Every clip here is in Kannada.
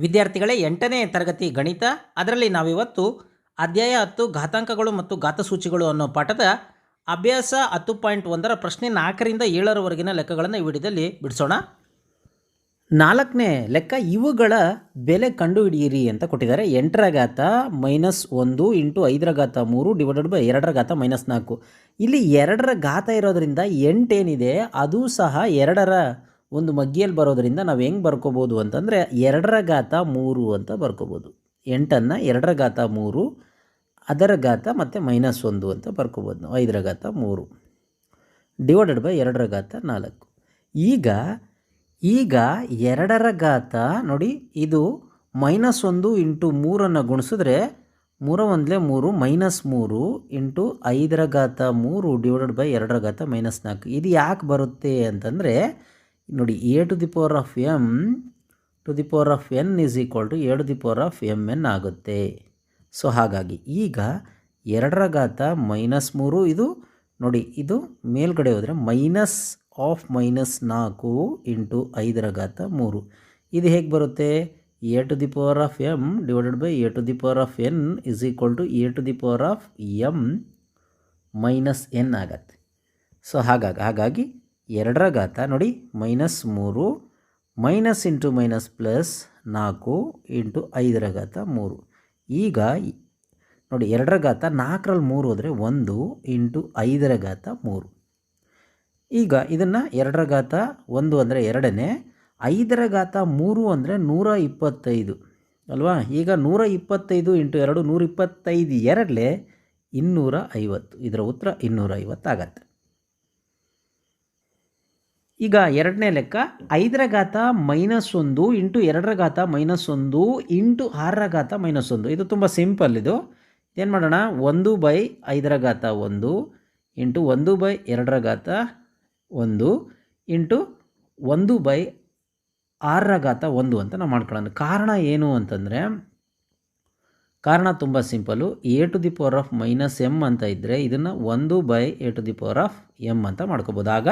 ವಿದ್ಯಾರ್ಥಿಗಳೇ ಎಂಟನೇ ತರಗತಿ ಗಣಿತ, ಅದರಲ್ಲಿ ನಾವಿವತ್ತು ಅಧ್ಯಾಯ ಹತ್ತು ಘಾತಾಂಕಗಳು ಮತ್ತು ಘಾತಸೂಚಿಗಳು ಅನ್ನೋ ಪಾಠದ ಅಭ್ಯಾಸ ಹತ್ತು ಪಾಯಿಂಟ್ ಒಂದರ ಪ್ರಶ್ನೆ ನಾಲ್ಕರಿಂದ ಏಳರವರೆಗಿನ ಲೆಕ್ಕಗಳನ್ನು ಈ ವಿಡಿಯೋದಲ್ಲಿ ಬಿಡಿಸೋಣ. ನಾಲ್ಕನೇ ಲೆಕ್ಕ, ಇವುಗಳ ಬೆಲೆ ಕಂಡುಹಿಡಿಯಿರಿ ಅಂತ ಕೊಟ್ಟಿದ್ದಾರೆ. ಎಂಟರ ಘಾತ ಮೈನಸ್ ಒಂದು ಇಂಟು ಐದರ ಘಾತ ಮೂರು ಡಿವೈಡೆಡ್ ಬೈ ಎರಡರ ಘಾತ ಮೈನಸ್ ನಾಲ್ಕು. ಇಲ್ಲಿ ಎರಡರ ಘಾತ ಇರೋದರಿಂದ ಎಂಟೇನಿದೆ, ಅದು ಸಹ ಎರಡರ ಒಂದು ಮಗ್ಗಿಯಲ್ಲಿ ಬರೋದರಿಂದ ನಾವು ಹೆಂಗೆ ಬರ್ಕೋಬೋದು ಅಂತಂದರೆ ಎರಡರ ಘಾತ ಮೂರು ಅಂತ ಬರ್ಕೋಬೋದು. ಎಂಟನ್ನು ಎರಡರ ಘಾತ ಮೂರು, ಅದರ ಘಾತ ಮತ್ತು ಮೈನಸ್ ಒಂದು ಅಂತ ಬರ್ಕೋಬೋದು ನಾವು, ಐದರ ಘಾತ ಮೂರು. ಡಿವೈಡೆಡ್ ಬೈ ಎರಡರ ಘಾತ ನಾಲ್ಕು. ಈಗ ಈಗ ಎರಡರ ಘಾತ ನೋಡಿ, ಇದು ಮೈನಸ್ ಒಂದು ಇಂಟು ಮೂರನ್ನು ಗುಣಿಸಿದ್ರೆ ಮೂರ ಒಂದಲೇ ಮೂರು ಮೈನಸ್ ಮೂರು ಇಂಟು ಐದರ ಘಾತ ಮೂರು ಡಿವೈಡೆಡ್ ಬೈ ಎರಡರ ಘಾತ ಮೈನಸ್ ನಾಲ್ಕು. ಇದು ಯಾಕೆ ಬರುತ್ತೆ ಅಂತಂದರೆ ನೋಡಿ a to the power of m to the power of n is equal to to the power of m n ಆಗುತ್ತೆ. ಸೊ ಹಾಗಾಗಿ ಈಗ ಎರಡರ ಘಾತ ಮೈನಸ್ ಮೂರು, ಇದು ನೋಡಿ, ಇದು ಮೇಲ್ಗಡೆ ಹೋದರೆ ಮೈನಸ್ ಆಫ್ ಮೈನಸ್ ನಾಲ್ಕು ಇಂಟು ಐದರ ಘಾತ ಮೂರು. ಇದು ಹೇಗೆ ಬರುತ್ತೆ? A to the power of m divided by a to the power of n is equal to a to the power of m minus n ಆಗತ್ತೆ. ಸೊ ಹಾಗಾಗಿ ಹಾಗಾಗಿ ಎರಡರ ಘಾತ ನೋಡಿ, ಮೈನಸ್ ಮೂರು, ಮೈನಸ್ ಇಂಟು ಮೈನಸ್ ಪ್ಲಸ್ ನಾಲ್ಕು ಇಂಟು ಐದರ ಘಾತ ಮೂರು. ಈಗ ನೋಡಿ, ಎರಡರ ಘಾತ ನಾಲ್ಕರಲ್ಲಿ ಮೂರು ಹೋದರೆ ಒಂದು ಇಂಟು ಐದರ ಘಾತ ಮೂರು. ಈಗ ಇದನ್ನು ಎರಡರ ಘಾತ ಒಂದು ಅಂದರೆ ಎರಡನೇ, ಐದರ ಘಾತ ಮೂರು ಅಂದರೆ ನೂರ ಇಪ್ಪತ್ತೈದು. ಅಲ್ವಾ? ಈಗ ನೂರ ಇಪ್ಪತ್ತೈದು ಇಂಟು ಎರಡು ನೂರ ಇಪ್ಪತ್ತೈದು ಎರಡಲೇ ಇನ್ನೂರ ಐವತ್ತು. ಇದರ ಉತ್ತರ ಇನ್ನೂರ ಐವತ್ತು ಆಗತ್ತೆ. ಈಗ ಎರಡನೇ ಲೆಕ್ಕ ಐದರ ಘಾತ ಮೈನಸ್ ಒಂದು ಇಂಟು ಎರಡರ ಘಾತ ಮೈನಸ್ ಒಂದು ಇಂಟು ಆರರ ಘಾತ ಮೈನಸ್ ಒಂದು. ಇದು ತುಂಬ ಸಿಂಪಲ್ ಇದು. ಏನು ಮಾಡೋಣ? ಒಂದು ಬೈ ಐದರ ಘಾತ ಒಂದು ಇಂಟು ಒಂದು ಬೈ ಎರಡರ ಘಾತ ಒಂದು ಇಂಟು ಒಂದು ಬೈ ಆರರ ಘಾತ ಒಂದು ಅಂತ ನಾವು ಮಾಡ್ಕೊಳ್ಳೋಣ. ಕಾರಣ ಏನು ಅಂತಂದರೆ, ಕಾರಣ ತುಂಬ simple. A to the power of minus m ಅಂತ ಇದ್ದರೆ ಇದನ್ನು ಒಂದು by a to the power of m ಅಂತ ಮಾಡ್ಕೋಬೋದು. ಆಗ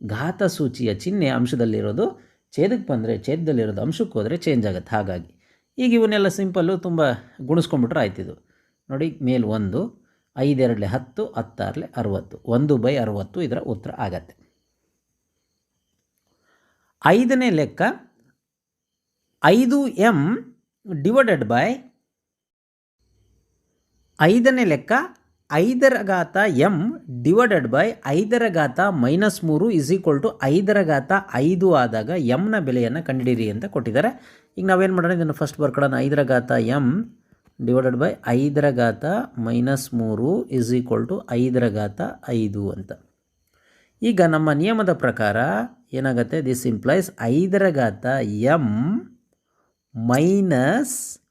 ಘಾತ ಸೂಚಿಯ ಚಿಹ್ನೆ ಅಂಶದಲ್ಲಿರೋದು ಛೇದಕ್ಕೆ ಬಂದರೆ ಛೇದದಲ್ಲಿರೋದು ಅಂಶಕ್ಕೆ ಹೋದರೆ ಚೇಂಜ್ ಆಗುತ್ತೆ. ಹಾಗಾಗಿ ಈಗ ಇವನ್ನೆಲ್ಲ ಸಿಂಪಲ್ಲು ತುಂಬ ಗುಣಿಸ್ಕೊಂಡ್ಬಿಟ್ರೆ ಆಯ್ತಿದು ನೋಡಿ, ಮೇಲ್ ಒಂದು ಐದೆರಡಲೆ ಹತ್ತು, ಹತ್ತಾರಲೆ ಅರುವತ್ತು. ಒಂದು ಬೈ ಅರುವತ್ತು ಇದರ ಉತ್ತರ ಆಗತ್ತೆ. ಐದನೇ ಲೆಕ್ಕ, ಐದು ಎಂ ಡಿವೈಡೆಡ್ ಬೈ ಐದನೇ ಲೆಕ್ಕ ಐದರ ಘಾತ ಎಂ ಡಿವೈಡೆಡ್ ಬೈ ಐದರ ಘಾತ ಮೈನಸ್ ಮೂರು ಇಸ್ ಈಕ್ವಲ್ ಟು ಐದರ ಘಾತ ಐದು ಆದಾಗ ಎಮ್ನ ಬೆಲೆಯನ್ನು ಕಂಡುಹಿಡಿಯಿರಿ ಅಂತ ಕೊಟ್ಟಿದ್ದಾರೆ. ಈಗ ನಾವೇನು ಮಾಡೋಣ? ಇದನ್ನು ಫಸ್ಟ್ ಬರ್ಕೊಳ್ಳೋಣ. ಐದರ ಘಾತ ಎಂ ಡಿವೈಡೆಡ್ ಬೈ ಐದರ ಘಾತ ಮೈನಸ್ ಮೂರು ಇಸ್ ಈಕ್ವಲ್ ಟು ಐದರ ಘಾತ ಐದು ಅಂತ. ಈಗ ನಮ್ಮ ನಿಯಮದ ಪ್ರಕಾರ ಏನಾಗುತ್ತೆ? ದಿಸ್ ಇಂಪ್ಲೈಸ್ ಐದರ ಘಾತ ಎಂ ಮೈನಸ್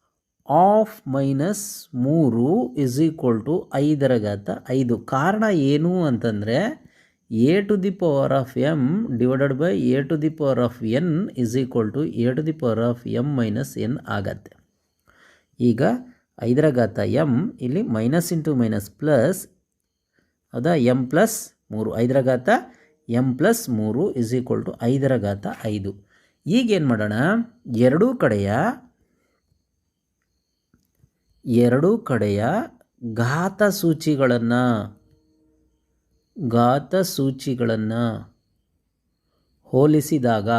ಆಫ್ ಮೈನಸ್ ಮೂರು ಇಸ್ ಈಕ್ವಲ್ ಟು ಐದರ ಘಾತ ಐದು. ಕಾರಣ ಏನು ಅಂತಂದರೆ a to the power of m divided by a to the power of n is equal to a to the power of m minus n ಆಗತ್ತೆ. ಈಗ ಐದರ ಘಾತ ಎಂ ಇಲ್ಲಿ ಮೈನಸ್ ಇಂಟು ಮೈನಸ್ ಪ್ಲಸ್ ಹೌದಾ ಎಂ ಪ್ಲಸ್ ಮೂರು. ಐದರ ಘಾತ ಎಂ ಪ್ಲಸ್ ಮೂರು ಇಸ್ ಈಕ್ವಲ್ ಟು ಐದರ ಘಾತ ಐದು. ಈಗೇನು ಮಾಡೋಣ, ಎರಡೂ ಕಡೆಯ ಎರಡೂ ಕಡೆಯ ಘಾತ ಸೂಚಿಗಳನ್ನು ಘಾತ ಸೂಚಿಗಳನ್ನು ಹೋಲಿಸಿದಾಗ,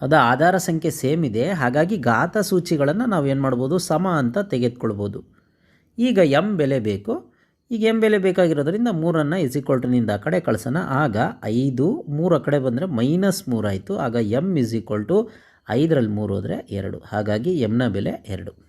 ಅದು ಆಧಾರ ಸಂಖ್ಯೆ ಸೇಮ್ ಇದೆ, ಹಾಗಾಗಿ ಘಾತ ಸೂಚಿಗಳನ್ನು ನಾವು ಏನು ಮಾಡ್ಬೋದು, ಸಮ ಅಂತ ತೆಗೆದುಕೊಳ್ಬೋದು. ಈಗ ಎಂ ಬೆಲೆ ಬೇಕು. ಈಗ ಎಂ ಬೆಲೆ ಬೇಕಾಗಿರೋದ್ರಿಂದ ಮೂರನ್ನು ಇಸ್ ಈಕ್ವಲ್ ಟುನಿಂದ ಆ ಕಡೆ ಕಳ್ಸೋಣ. ಆಗ ಐದು ಮೂರು ಆ ಕಡೆ ಬಂದರೆ ಮೈನಸ್ ಮೂರಾಯಿತು. ಆಗ ಎಂ ಇಸ್ ಈಕ್ವಲ್ ಟು ಐದರಲ್ಲಿ ಮೂರು ಹೋದರೆ ಎರಡು. ಹಾಗಾಗಿ ಎಮ್ನ ಬೆಲೆ ಎರಡು.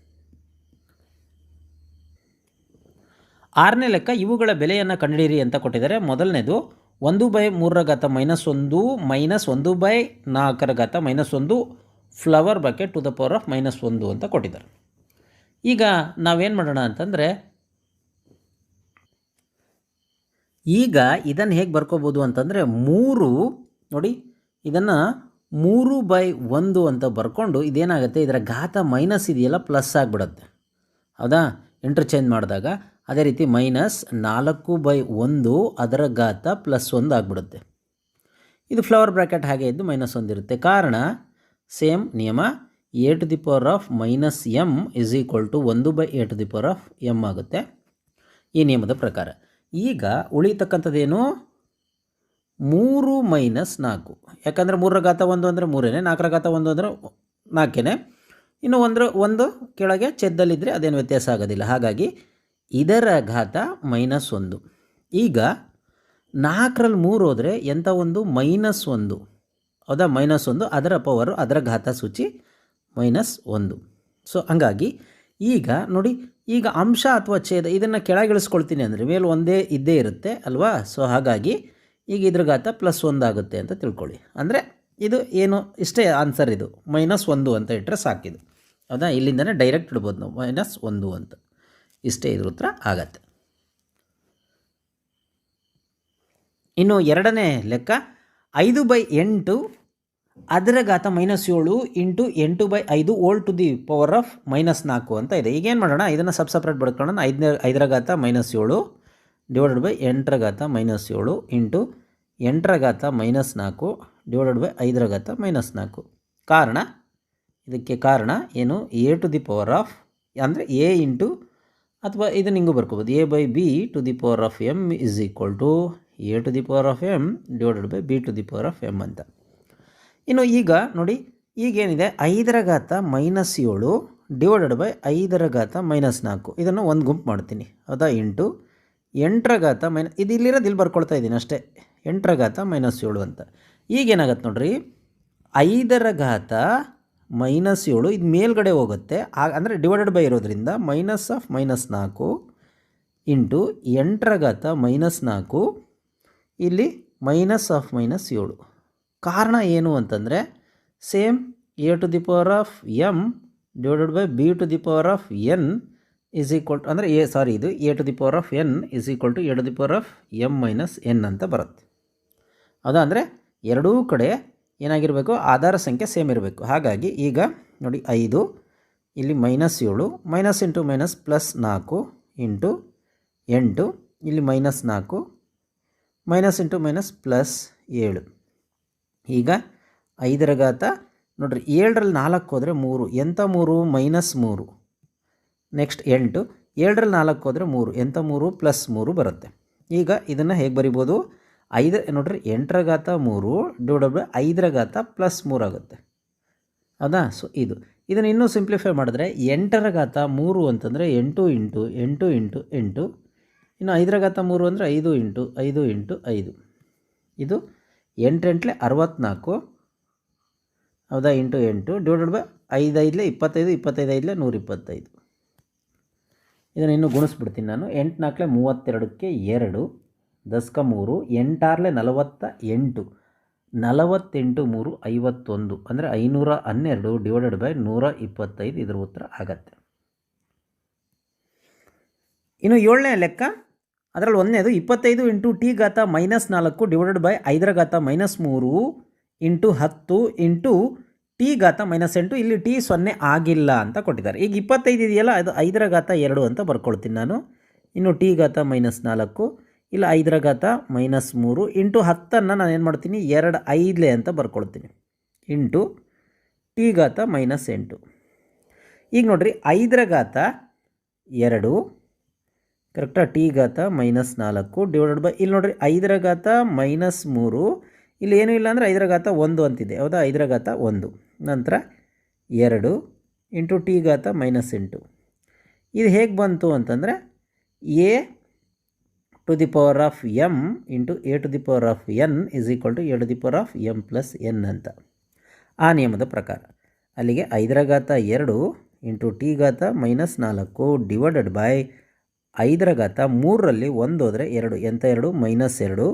ಆರನೇ ಲೆಕ್ಕ, ಇವುಗಳ ಬೆಲೆಯನ್ನು ಕಂಡುಹಿಡಿಯಿರಿ ಅಂತ ಕೊಟ್ಟಿದ್ದಾರೆ. ಮೊದಲನೇದು, ಒಂದು ಬೈ ಮೂರರ ಘಾತ ಮೈನಸ್ ಒಂದು ಮೈನಸ್ ಒಂದು ಬೈ ನಾಲ್ಕರ ಘಾತ ಮೈನಸ್ ಒಂದು, flower bucket to the power of minus ಒಂದು ಅಂತ ಕೊಟ್ಟಿದ್ದಾರೆ. ಈಗ ನಾವೇನು ಮಾಡೋಣ ಅಂತಂದರೆ, ಈಗ ಇದನ್ನು ಹೇಗೆ ಬರ್ಕೋಬೋದು ಅಂತಂದರೆ, ಮೂರು, ನೋಡಿ, ಇದನ್ನು ಮೂರು ಬೈ ಒಂದು ಅಂತ ಬರ್ಕೊಂಡು ಇದೇನಾಗುತ್ತೆ? ಇದರ ಘಾತ ಮೈನಸ್ ಇದೆಯಲ್ಲ, ಪ್ಲಸ್ ಆಗಿಬಿಡುತ್ತೆ. ಹೌದಾ? ಇಂಟರ್ಚೇಂಜ್ ಮಾಡಿದಾಗ ಅದೇ ರೀತಿ ಮೈನಸ್ ನಾಲ್ಕು ಬೈ ಒಂದು ಅದರ ಘಾತ ಪ್ಲಸ್ ಒಂದು ಆಗಿಬಿಡುತ್ತೆ. ಇದು ಫ್ಲವರ್ ಬ್ರ್ಯಾಕೆಟ್ ಹಾಗೆ ಇದ್ದು ಮೈನಸ್ ಒಂದಿರುತ್ತೆ ಕಾರಣ, ಸೇಮ್ ನಿಯಮ, a to the power of minus m is equal to ಒಂದು by a to the power of m ಆಗುತ್ತೆ. ಈ ನಿಯಮದ ಪ್ರಕಾರ. ಈಗ ಉಳಿತಕ್ಕಂಥದ್ದೇನು? ಮೂರು ಮೈನಸ್ ನಾಲ್ಕು. ಯಾಕಂದರೆ ಮೂರರ ಘಾತ ಒಂದು ಅಂದರೆ ಮೂರೇನೆ, ನಾಲ್ಕರ ಘಾತ ಒಂದು ಅಂದರೆ ನಾಲ್ಕೇನೆ. ಇನ್ನು ಒಂದರ ಒಂದು ಕೆಳಗೆ ಚೆದ್ದಲ್ಲಿದ್ದರೆ ಅದೇನು ವ್ಯತ್ಯಾಸ ಆಗೋದಿಲ್ಲ. ಹಾಗಾಗಿ ಇದರ ಘಾತ ಮೈನಸ್ ಒಂದು. ಈಗ ನಾಲ್ಕರಲ್ಲಿ ಮೂರು ಹೋದರೆ ಎಂಥ ಒಂದು? ಮೈನಸ್ ಒಂದು. ಹೌದಾ? ಮೈನಸ್ ಒಂದು. ಅದರ ಪವರು, ಅದರ ಘಾತ ಸೂಚಿ ಮೈನಸ್ ಒಂದು. ಸೊ, ಹಂಗಾಗಿ ಈಗ ನೋಡಿ, ಈಗ ಅಂಶ ಅಥವಾ ಛೇದ ಇದನ್ನು ಕೆಳಗಿಳಿಸ್ಕೊಳ್ತೀನಿ ಅಂದರೆ ಮೇಲೆ ಒಂದೇ ಇದ್ದೇ ಇರುತ್ತೆ ಅಲ್ವಾ? ಸೊ, ಹಾಗಾಗಿ ಈಗ ಇದ್ರ ಘಾತ ಪ್ಲಸ್ ಒಂದಾಗುತ್ತೆ ಅಂತ ತಿಳ್ಕೊಳ್ಳಿ. ಅಂದರೆ ಇದು ಏನು, ಇಷ್ಟೇ ಆನ್ಸರ್ ಇದು. ಮೈನಸ್ ಒಂದು ಅಂತ ಇಟ್ಟರೆ ಸಾಕಿದು ಹೌದಾ ಇಲ್ಲಿಂದನೇ ಡೈರೆಕ್ಟ್ ಇಡ್ಬೋದು ನಾವು. ಮೈನಸ್ ಒಂದು ಅಂತ. ಇಷ್ಟೇ ಇದ್ರ ಉತ್ತರ ಆಗತ್ತೆ. ಇನ್ನು ಎರಡನೇ ಲೆಕ್ಕ, ಐದು ಬೈ ಎಂಟು, ಅದರ ಘಾತ ಮೈನಸ್ ಏಳು ಇಂಟು ಎಂಟು ಬೈ ಐದು whole to the power of minus ನಾಲ್ಕು ಅಂತ ಇದೆ. ಈಗೇನು ಮಾಡೋಣ? ಇದನ್ನು ಸಬ್ ಸಪ್ರೇಟ್ ಬಡ್ಕೊಳ್ಳೋಣ. ಐದನೇ, ಐದರ ಘಾತ ಮೈನಸ್ ಏಳು. ಡಿವೈಡೆಡ್ ಬೈ ಎಂಟರ ಘಾತ ಮೈನಸ್ ಏಳು ಇಂಟು ಎಂಟರ ಘಾತ ಮೈನಸ್ ನಾಲ್ಕು ಡಿವೈಡೆಡ್ ಬೈ ಐದರ ಘಾತ ಮೈನಸ್ ನಾಲ್ಕು. ಕಾರಣ? ಇದಕ್ಕೆ ಕಾರಣ ಏನು? A to the power of ಅಂದರೆ ಎ ಇಂಟು ಅಥವಾ ಇದನ್ನು ಹಿಂಗೂ ಬರ್ಕೋಬೋದು. A by b to the power of m is equal to a to the power of m divided by b to the power of m ಅಂತ. ಇನ್ನು ಈಗ ನೋಡಿ, ಈಗೇನಿದೆ? ಐದರ ಘಾತ ಮೈನಸ್ ಏಳು ಡಿವೈಡೆಡ್ ಬೈ ಐದರ ಘಾತ ಮೈನಸ್ ನಾಲ್ಕು. ಇದನ್ನು ಒಂದು ಗುಂಪು ಮಾಡ್ತೀನಿ. ಹೌದಾ ಇಂಟು ಎಂಟರ ಘಾತ ಮೈನ ಇದು ಇಲ್ಲಿರೋದು ಇಲ್ಲಿ ಬರ್ಕೊಳ್ತಾ ಇದ್ದೀನಿ ಅಷ್ಟೇ. ಎಂಟರ ಘಾತ ಮೈನಸ್ ಏಳು ಅಂತ. ಈಗೇನಾಗತ್ತೆ ನೋಡ್ರಿ? ಐದರ ಘಾತ ಮೈನಸ್ ಏಳು, ಇದು ಮೇಲ್ಗಡೆ ಹೋಗುತ್ತೆ. ಅಂದರೆ ಡಿವೈಡೆಡ್ ಬೈ ಇರೋದ್ರಿಂದ ಮೈನಸ್ ಆಫ್ ಮೈನಸ್ ನಾಲ್ಕು ಇಂಟು ಎಂಟರ ಘಾತ ಮೈನಸ್ ನಾಲ್ಕು, ಇಲ್ಲಿ ಮೈನಸ್ ಆಫ್ ಮೈನಸ್ ಏಳು. ಕಾರಣ ಏನು ಅಂತಂದರೆ same a to the power of m divided by b to the power of n is equal to ಅಂದರೆ ಎ ಸಾರಿ ಇದು a to the power of n is equal to a to the power of m minus n ಅಂತ ಬರುತ್ತೆ. ಅದು ಅಂದರೆ ಎರಡೂ ಕಡೆ ಏನಾಗಿರಬೇಕು? ಆಧಾರ ಸಂಖ್ಯೆ ಸೇಮ್ ಇರಬೇಕು. ಹಾಗಾಗಿ ಈಗ ನೋಡಿ ಐದು, ಇಲ್ಲಿ ಮೈನಸ್ ಏಳು ಮೈನಸ್ ಇಂಟು ಮೈನಸ್ ಪ್ಲಸ್ ನಾಲ್ಕು ಇಂಟು ಎಂಟು, ಇಲ್ಲಿ ಮೈನಸ್ ನಾಲ್ಕು ಮೈನಸ್ ಇಂಟು ಮೈನಸ್ ಪ್ಲಸ್ ಏಳು. ಈಗ ಐದರ ಘಾತ ನೋಡ್ರಿ, ಏಳರಲ್ಲಿ ನಾಲ್ಕು ಹೋದರೆ ಮೂರು, ಎಂಥ ಮೂರು? ಮೈನಸ್ ಮೂರು. ನೆಕ್ಸ್ಟ್ ಎಂಟು, ಏಳರಲ್ಲಿ ನಾಲ್ಕು ಹೋದರೆ ಮೂರು, ಎಂಥ ಮೂರು ಪ್ಲಸ್ ಮೂರು ಬರುತ್ತೆ. ಈಗ ಇದನ್ನು ಹೇಗೆ ಬರಿಬೋದು? ಐದು, ನೋಡ್ರಿ, ಎಂಟರ ಘಾತ ಮೂರು ಡಿವೈಡ್ ಐದರ ಘಾತ ಪ್ಲಸ್ ಮೂರು ಆಗುತ್ತೆ. ಹೌದಾ? ಸೊ, ಇದು. ಇದನ್ನು ಇನ್ನೂ ಸಿಂಪ್ಲಿಫೈ ಮಾಡಿದ್ರೆ ಎಂಟರ ಘಾತ ಮೂರು ಅಂತಂದರೆ ಎಂಟು ಇಂಟು ಎಂಟು ಇಂಟು, ಎಂಟು. ಇನ್ನು ಐದರ ಘಾತ ಮೂರು ಅಂದರೆ ಐದು ಇಂಟು ಐದು ಇಂಟು, ಐದು. ಇದು ಎಂಟೆಂಟ್ಲೆ ಅರವತ್ತ್ನಾಲ್ಕು. ಹೌದಾ? ಇಂಟು ಎಂಟು ಡಿವೈಡೆಡ್ ಬೈ ಐದು ಐದಲೇ ಇಪ್ಪತ್ತೈದು ಇಪ್ಪತ್ತೈದು ಐದಲೇ ನೂರ ಇಪ್ಪತ್ತೈದು ಇದನ್ನು ಇನ್ನೂ ಗುಣಿಸ್ಬಿಡ್ತೀನಿ ನಾನು. ಎಂಟು ನಾಲ್ಕಲೆ ಮೂವತ್ತೆರಡಕ್ಕೆ ಎರಡು, ದಸ್ಕ ಮೂರು, ಎಂಟಾರಲೆ ನಲವತ್ತ ಎಂಟು, ನಲವತ್ತೆಂಟು ಮೂರು ಐವತ್ತೊಂದು. ಅಂದರೆ ಐನೂರ ಹನ್ನೆರಡು ಡಿವೈಡೆಡ್ ಬೈ ನೂರ ಇಪ್ಪತ್ತೈದು ಇದರ ಉತ್ತರ ಆಗತ್ತೆ. ಇನ್ನು ಏಳನೇ ಲೆಕ್ಕ, ಅದರಲ್ಲಿ ಒಂದನೇದು ಇಪ್ಪತ್ತೈದು ಇಂಟು ಟಿ ಘಾತ ಮೈನಸ್ ನಾಲ್ಕು ಡಿವೈಡೆಡ್ ಬೈ ಐದರ ಘಾತ ಮೈನಸ್ ಮೂರು ಇಂಟು ಹತ್ತು ಇಂಟು ಟಿ ಘಾತ ಮೈನಸ್ ಎಂಟು, ಇಲ್ಲಿ ಟಿ ಸೊನ್ನೆ ಆಗಿಲ್ಲ ಅಂತ ಕೊಟ್ಟಿದ್ದಾರೆ. ಈಗ ಇಪ್ಪತ್ತೈದು ಇದೆಯಲ್ಲ, ಅದು ಐದರ ಘಾತ ಎರಡು ಅಂತ ಬರ್ಕೊಳ್ತೀನಿ ನಾನು. ಇನ್ನು ಟಿ ಘಾತ ಮೈನಸ್ ನಾಲ್ಕು, ಇಲ್ಲ ಐದರ ಘಾತ ಮೈನಸ್ ಮೂರು, ಇಂಟು ಹತ್ತನ್ನು ನಾನು ಏನು ಮಾಡ್ತೀನಿ, ಎರಡು ಐದಲೇ ಅಂತ ಬರ್ಕೊಳ್ತೀನಿ. ಇಂಟು ಟಿ ಘಾತ ಮೈನಸ್ ಎಂಟು. ಈಗ ನೋಡಿರಿ, ಐದರ ಘಾತ ಎರಡು, ಕರೆಕ್ಟಾ, ಟಿ ಘಾತ ಮೈನಸ್ ನಾಲ್ಕು ಡಿವೈಡೆಡ್ ಬೈ, ಇಲ್ಲಿ ನೋಡಿರಿ, ಐದರ ಘಾತ ಮೈನಸ್ ಮೂರು, ಇಲ್ಲಿ ಏನೂ ಇಲ್ಲ ಅಂದರೆ ಐದರ ಘಾತ ಒಂದು ಅಂತಿದೆ. ಹೌದಾ? ಐದರ ಘಾತ ಒಂದು. ನಂತರ ಎರಡು ಇಂಟು ಟಿ ಘಾತ ಮೈನಸ್ ಎಂಟು. ಇದು ಹೇಗೆ ಬಂತು ಅಂತಂದರೆ a to the power of m into a to the power of n is equal to a to the power of m plus n ಅಂತ. ಆ ನಿಯಮದ ಪ್ರಕಾರ ಅಲ್ಲಿಗೆ ಐದರ ಘಾತ ಎರಡು ಇಂಟು ಟಿ ಘಾತ ಮೈನಸ್ ನಾಲ್ಕು ಡಿವೈಡೆಡ್ ಬೈ ಐದರ ಘಾತ ಮೂರರಲ್ಲಿ ಒಂದು ಹೋದರೆ ಎರಡು. ಎಂಥ ಎರಡು? ಮೈನಸ್ ಎರಡು.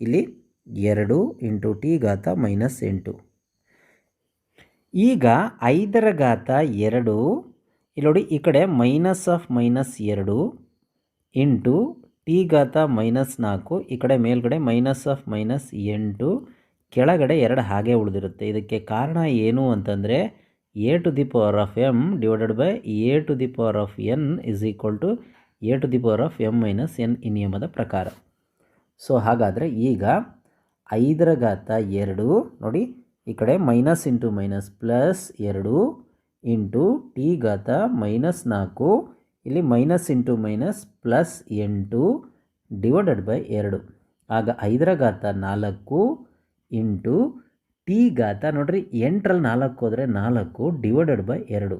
ಇಲ್ಲಿ ಎರಡು ಇಂಟು ಟಿ ಘಾತ ಮೈನಸ್ ಎಂಟು. ಈಗ ಐದರ ಘಾತ ಎರಡು. ಇಲ್ಲಿ ನೋಡಿ, ಈ ಕಡೆ ಮೈನಸ್ ಆಫ್ ಮೈನಸ್ ಎರಡು ಇಂಟು ಟಿ ಘಾತ ಮೈನಸ್ ನಾಲ್ಕು, ಈ ಕಡೆ ಮೇಲ್ಗಡೆ ಮೈನಸ್ ಆಫ್ ಮೈನಸ್ ಎಂಟು, ಕೆಳಗಡೆ ಎರಡು ಹಾಗೆ ಉಳಿದಿರುತ್ತೆ. ಇದಕ್ಕೆ ಕಾರಣ ಏನು ಅಂತಂದರೆ, a to the power of m divided by a to the power of n is equal to a to the power of m minus n ಈ ನಿಯಮದ ಪ್ರಕಾರ. ಸೊ, ಹಾಗಾದರೆ ಈಗ ಐದರ ಘಾತ ಎರಡು, ನೋಡಿ ಈ ಕಡೆ ಮೈನಸ್ ಇಂಟು ಮೈನಸ್ ಪ್ಲಸ್ ಎರಡು ಇಂಟು ಟಿ ಘಾತ ಮೈನಸ್ ನಾಲ್ಕು. ಇಲ್ಲಿ ಮೈನಸ್ ಇಂಟು ಮೈನಸ್ ಪ್ಲಸ್ ಎಂಟು ಡಿವೈಡೆಡ್ ಬೈ ಎರಡು. ಆಗ ಐದರ ಘಾತ ನಾಲ್ಕು ಇಂಟು ಟಿ ಘಾತ ನೋಡ್ರಿ, ಎಂಟರಲ್ಲಿ ನಾಲ್ಕು ಹೋದರೆ ನಾಲ್ಕು ಡಿವೈಡೆಡ್ ಬೈ ಎರಡು.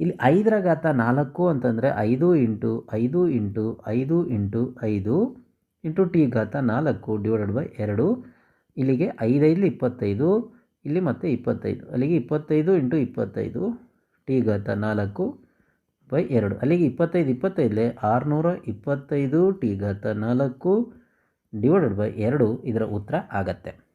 ಇಲ್ಲಿ ಐದರ ಘಾತ ನಾಲ್ಕು ಅಂತಂದರೆ ಐದು ಇಂಟು ಐದು ಇಂಟು ಐದು ಇಂಟು ಐದು ಇಂಟು ಟಿ ಘಾತ ನಾಲ್ಕು ಡಿವೈಡೆಡ್ ಬೈ ಎರಡು. ಇಲ್ಲಿಗೆ ಐದೈದು ಇಪ್ಪತ್ತೈದು ಇಲ್ಲಿ ಮತ್ತೆ ಇಪ್ಪತ್ತೈದು. ಅಲ್ಲಿಗೆ ಇಪ್ಪತ್ತೈದು ಇಂಟು ಇಪ್ಪತ್ತೈದು, ಟಿ ಘಾತ ನಾಲ್ಕು ಬೈ ಎರಡು. ಅಲ್ಲಿಗೆ ಇಪ್ಪತ್ತೈದು, ಇಪ್ಪತ್ತೈದಲ್ಲೇ ಆರುನೂರ ಇಪ್ಪತ್ತೈದು, ಟಿ ಘಾತ ನಾಲ್ಕು ಡಿವೈಡೆಡ್ ಬೈ ಎರಡು ಇದರ ಉತ್ತರ ಆಗತ್ತೆ.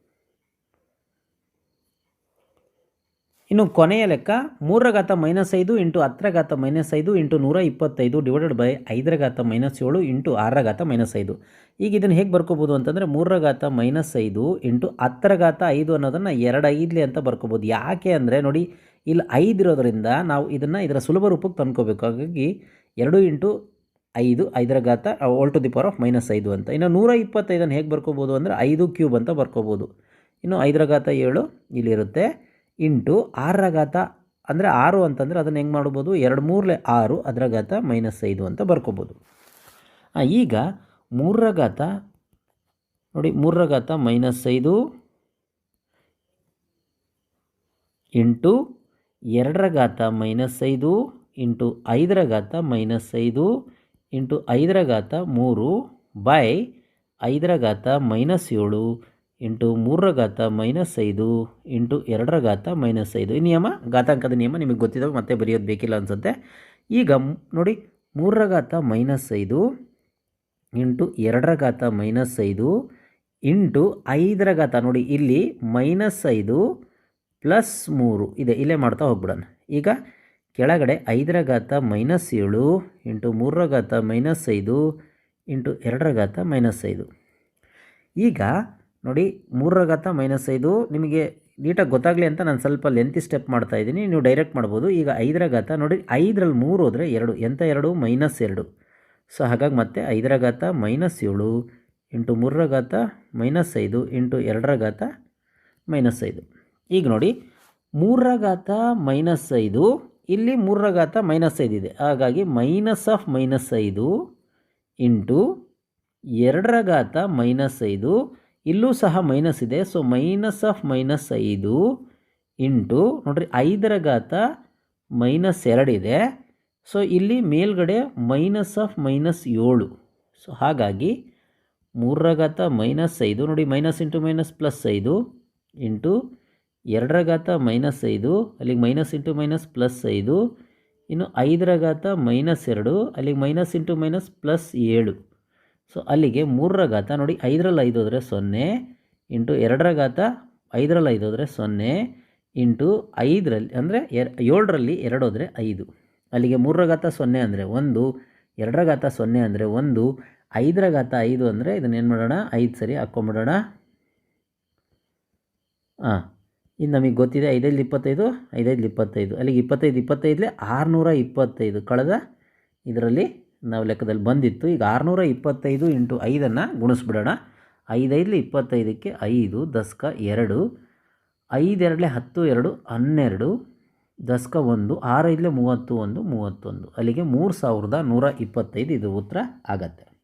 ಇನ್ನು ಕೊನೆಯ ಲೆಕ್ಕ ಮೂರರ ಘಾತ ಮೈನಸ್ ಐದು ಇಂಟು ಹತ್ತರ ಘಾತ ಮೈನಸ್ ಐದು ಇಂಟು ನೂರ ಇಪ್ಪತ್ತೈದು ಡಿವೈಡೆಡ್ ಬೈ ಐದರ ಘಾತ ಮೈನಸ್ ಏಳು ಇಂಟು ಆರರ ಘಾತ ಮೈನಸ್ ಐದು. ಈಗ ಇದನ್ನು ಹೇಗೆ ಬರ್ಕೋಬೋದು ಅಂತಂದರೆ ಮೂರರ ಘಾತ ಮೈನಸ್ ಐದು ಇಂಟು ಹತ್ತರ ಘಾತ ಐದು ಅನ್ನೋದನ್ನು ಎರಡು ಐದಲಿ ಅಂತ ಬರ್ಕೋಬೋದು. ಯಾಕೆ ಅಂದರೆ ನೋಡಿ, ಇಲ್ಲಿ ಐದು ಇರೋದ್ರಿಂದ ನಾವು ಇದನ್ನು ಇದರ ಸುಲಭ ರೂಪಕ್ಕೆ ತಂದ್ಕೋಬೇಕು. ಹಾಗಾಗಿ ಎರಡು ಇಂಟು ಐದು ಐದರ ಘಾತ whole to the power of minus ಐದು ಅಂತ. ಇನ್ನು ನೂರ ಇಪ್ಪತ್ತೈದನ್ನು ಹೇಗೆ ಬರ್ಕೋಬೋದು ಅಂದರೆ ಐದು ಕ್ಯೂಬ್ ಅಂತ ಬರ್ಕೋಬೋದು. ಇನ್ನು ಐದರ ಘಾತ ಏಳು ಇಲ್ಲಿರುತ್ತೆ. ಇಂಟು ಆರರ ಘಾತ ಅಂದರೆ ಆರು ಅಂತಂದರೆ ಅದನ್ನು ಹೆಂಗೆ ಮಾಡ್ಬೋದು? ಎರಡು ಮೂರಲೆ ಆರು ಅದರ ಘಾತ ಮೈನಸ್ ಐದು ಅಂತ ಬರ್ಕೋಬೋದು. ಈಗ ಮೂರರ ಘಾತ ನೋಡಿ, ಮೂರರ ಘಾತ ಮೈನಸ್ ಐದು ಇಂಟು ಎರಡರ ಘಾತ ಮೈನಸ್ ಐದು ಇಂಟು ಐದರ ಘಾತ ಮೈನಸ್ ಐದು ಇಂಟು ಐದರ ಘಾತ ಮೂರು ಬೈ ಐದರ ಘಾತ ಮೈನಸ್ ಏಳು. ಇಂಟು ಮೂರರ ಘಾತ ಮೈನಸ್ ಐದು ಇಂಟು ಎರಡರ ಘಾತ ಮೈನಸ್ ಐದು. ಈ ನಿಯಮ, ಘಾತಾಂಕದ ನಿಯಮ ನಿಮಗೆ ಗೊತ್ತಿದ್ದಾವೆ ಮತ್ತೆ ಬರೆಯೋದು ಬೇಕಿಲ್ಲ ಅನಿಸುತ್ತೆ. ಈಗ ನೋಡಿ, ಮೂರರ ಘಾತ ಮೈನಸ್ ಐದು ಇಂಟು ಎರಡರ ಘಾತ ಮೈನಸ್ ಐದು ಇಂಟು ಐದರ ಘಾತ. ನೋಡಿ, ಇಲ್ಲಿ ಮೈನಸ್ ಐದು ಪ್ಲಸ್ ಮೂರು. ಇದೆ, ಇಲ್ಲೇ ಮಾಡ್ತಾ ಹೋಗ್ಬಿಡೋಣ. ಈಗ ಕೆಳಗಡೆ ಐದರ ಘಾತ ಮೈನಸ್ ಏಳು ಇಂಟು ಮೂರರ ಘಾತ ಮೈನಸ್ ಐದು ಇಂಟು ಎರಡರ ಘಾತ ಮೈನಸ್ ಐದು. ಈಗ ನೋಡಿ ಮೂರರ ಘಾತ ಮೈನಸ್ ಐದು. ನಿಮಗೆ ನೀಟಾಗಿ ಗೊತ್ತಾಗಲಿ ಅಂತ ನಾನು ಸ್ವಲ್ಪ ಲೆಂತಿ ಸ್ಟೆಪ್ ಮಾಡ್ತಾ ಇದ್ದೀನಿ. ನೀವು ಡೈರೆಕ್ಟ್ ಮಾಡ್ಬೋದು. ಈಗ ಐದರ ಘಾತ ನೋಡಿ, ಐದರಲ್ಲಿ ಮೂರು ಹೋದರೆ ಎರಡು. ಎಂಥ ಎರಡು? ಮೈನಸ್ ಎರಡು. ಸೊ ಹಾಗಾಗಿ ಮತ್ತೆ ಐದರ ಘಾತ ಮೈನಸ್ ಏಳು ಇಂಟು ಮೂರರ ಘಾತ ಮೈನಸ್ ಐದು ಇಂಟು ಎರಡರ ಘಾತ ಮೈನಸ್ ಐದು. ಈಗ ನೋಡಿ ಮೂರರ ಘಾತ ಮೈನಸ್ ಐದು. ಇಲ್ಲಿ ಮೂರರ ಘಾತ ಮೈನಸ್ ಐದು ಇದೆ. ಹಾಗಾಗಿ ಮೈನಸ್ ಆಫ್ ಮೈನಸ್ ಐದು ಇಂಟು ಎರಡರ ಘಾತ ಮೈನಸ್ ಐದು. ಇಲ್ಲೂ ಸಹ ಮೈನಸ್ ಇದೆ. ಸೊ ಮೈನಸ್ ಆಫ್ ಮೈನಸ್ ಐದು ಇಂಟು ನೋಡ್ರಿ ಐದರ ಘಾತ ಮೈನಸ್ ಎರಡಿದೆ ಸೊ ಇಲ್ಲಿ ಮೇಲ್ಗಡೆ ಮೈನಸ್ ಆಫ್ ಮೈನಸ್ ಏಳು. ಸೊ ಹಾಗಾಗಿ ಮೂರರ ಘಾತ ಮೈನಸ್ ಐದು. ನೋಡಿ ಮೈನಸ್ ಇಂಟು ಮೈನಸ್ ಪ್ಲಸ್ ಐದು ಇಂಟು ಎರಡರ ಘಾತ ಮೈನಸ್ ಐದು. ಅಲ್ಲಿಗೆ ಮೈನಸ್ ಇಂಟು ಮೈನಸ್ ಪ್ಲಸ್ ಐದು. ಇನ್ನು ಐದರ ಘಾತ ಮೈನಸ್ ಎರಡು. ಅಲ್ಲಿಗೆ ಮೈನಸ್ ಇಂಟು ಮೈನಸ್ ಪ್ಲಸ್ ಏಳು. ಸೊ ಅಲ್ಲಿಗೆ ಮೂರರ ಘಾತ ನೋಡಿ ಐದರಲ್ಲಿ ಐದು ಹೋದರೆ ಸೊನ್ನೆ ಇಂಟು ಎರಡರ ಘಾತ ಐದರಲ್ಲಿ ಐದು ಹೋದರೆ ಸೊನ್ನೆ ಇಂಟು ಐದರಲ್ಲಿ ಅಂದರೆ ಎರ್ ಏಳರಲ್ಲಿ ಎರಡು ಹೋದರೆ ಐದು. ಅಲ್ಲಿಗೆ ಮೂರರ ಘಾತ ಸೊನ್ನೆ ಅಂದರೆ ಒಂದು ಎರಡರ ಘಾತ ಸೊನ್ನೆ ಅಂದರೆ ಒಂದು ಐದರ ಘಾತ ಐದು ಅಂದರೆ ಇದನ್ನೇನು ಮಾಡೋಣ? ಐದು ಸರಿ ಹಾಕ್ಕೊಂಬಿಡೋಣ. ಹಾಂ ಇದು ನಮಗೆ ಗೊತ್ತಿದೆ ಐದೈದು ಇಪ್ಪತ್ತೈದು ಐದೈದು ಇಪ್ಪತ್ತೈದು. ಅಲ್ಲಿಗೆ ಇಪ್ಪತ್ತೈದು, ಇಪ್ಪತ್ತೈದಲೇ ಆರುನೂರ ಇಪ್ಪತ್ತೈದು ಕಳೆದ ಇದರಲ್ಲಿ ನಾವು ಲೆಕ್ಕದಲ್ಲಿ ಬಂದಿತ್ತು. ಈಗ ಆರುನೂರ ಇಪ್ಪತ್ತೈದು ಇಂಟು ಐದನ್ನು ಗುಣಿಸ್ಬಿಡೋಣ. ಐದೈದಲಿ ಇಪ್ಪತ್ತೈದಕ್ಕೆ ಐದು, ದಸ್ಕ ಎರಡು, ಐದೆರಡಲೆ ಹತ್ತು ಎರಡು, ಹನ್ನೆರಡು, ದಸ್ಕ ಒಂದು, ಆರೈದಲೆ ಮೂವತ್ತು ಒಂದು, ಮೂವತ್ತೊಂದು. ಅಲ್ಲಿಗೆ ಮೂರು ಸಾವಿರದ ನೂರ ಇಪ್ಪತ್ತೈದು ಇದು ಉತ್ತರ ಆಗತ್ತೆ.